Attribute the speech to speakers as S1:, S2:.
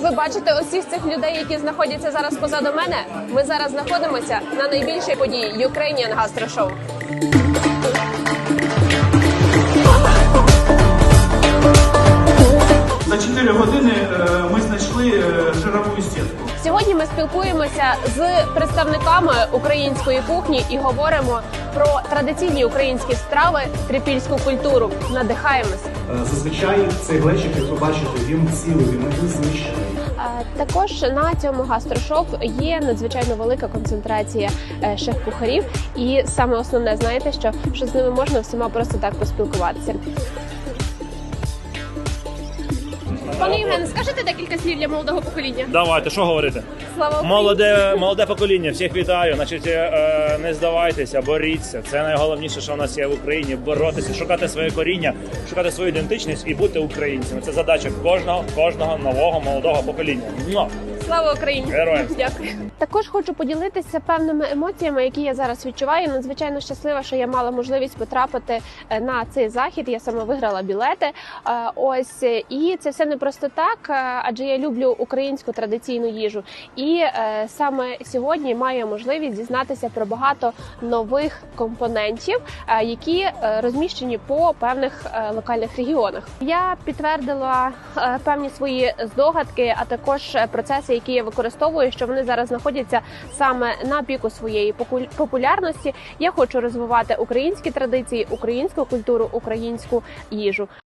S1: Ви бачите усіх цих людей, які знаходяться зараз позаду мене. Ми зараз знаходимося на найбільшій події Ukrainian Gastro Show.
S2: Жирову сітку.
S1: Сьогодні ми спілкуємося з представниками української кухні і говоримо про традиційні українські страви, трипільську культуру. Надихаємось.
S3: Е, Зазвичай цей глечик, як ви бачите, він цілий, він не знищений.
S1: Е, Також на цьому гастрошоп є надзвичайно велика концентрація е, шеф-кухарів, і саме основне, знаєте, що, що з ними можна всіма просто так поспілкуватися. Пане Євген, скажете декілька слів для молодого покоління?
S4: Давайте, що говорити?
S1: Слава Україні!
S4: Молоде, молоде покоління, всіх вітаю. Значить, е, не здавайтеся, боріться. Це найголовніше, що в нас є в Україні. Боротися, шукати своє коріння, шукати свою ідентичність і бути українцями. Це задача кожного, кожного нового молодого покоління. Ну,
S1: Слава Україні!
S4: Героям!
S1: Дякую. Також хочу поділитися певними емоціями, які я зараз відчуваю. Надзвичайно щаслива, що я мала можливість потрапити е, на цей захід. Я саме виграла білети. Е, Ось і це все не просто так, е, адже я люблю українську традиційну їжу. І саме сьогодні маю можливість дізнатися про багато нових компонентів, які розміщені по певних локальних регіонах. Я підтвердила певні свої здогадки, а також процеси, які я використовую, що вони зараз знаходяться саме на піку своєї популярності. Я хочу розвивати українські традиції, українську культуру, українську їжу.